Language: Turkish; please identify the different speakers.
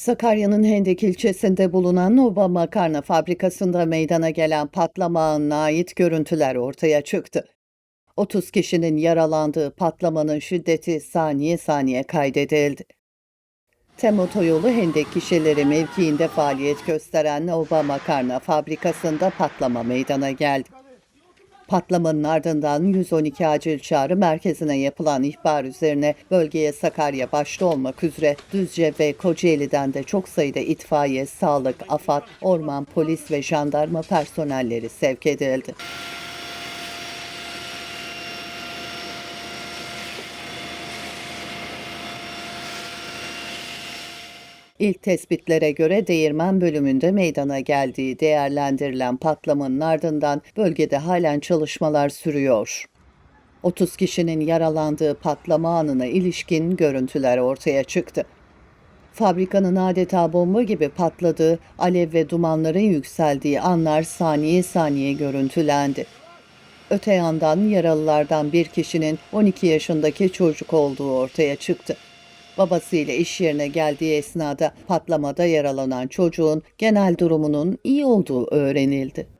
Speaker 1: Sakarya'nın Hendek ilçesinde bulunan Nova Makarna fabrikasında meydana gelen patlama anına ait görüntüler ortaya çıktı. 30 kişinin yaralandığı patlamanın şiddeti saniye saniye kaydedildi. Tem otoyolu Hendek kişileri mevkiinde faaliyet gösteren Nova Makarna fabrikasında patlama meydana geldi. Patlamanın ardından 112 acil çağrı merkezine yapılan ihbar üzerine bölgeye Sakarya başta olmak üzere Düzce ve Kocaeli'den de çok sayıda itfaiye, sağlık, AFAD, orman, polis ve jandarma personelleri sevk edildi. İlk tespitlere göre değirmen bölümünde meydana geldiği değerlendirilen patlamanın ardından bölgede halen çalışmalar sürüyor. 30 kişinin yaralandığı patlama anına ilişkin görüntüler ortaya çıktı. Fabrikanın adeta bomba gibi patladığı, alev ve dumanların yükseldiği anlar saniye saniye görüntülendi. Öte yandan yaralılardan bir kişinin 12 yaşındaki çocuk olduğu ortaya çıktı. Babasıyla iş yerine geldiği esnada patlamada yaralanan çocuğun genel durumunun iyi olduğu öğrenildi.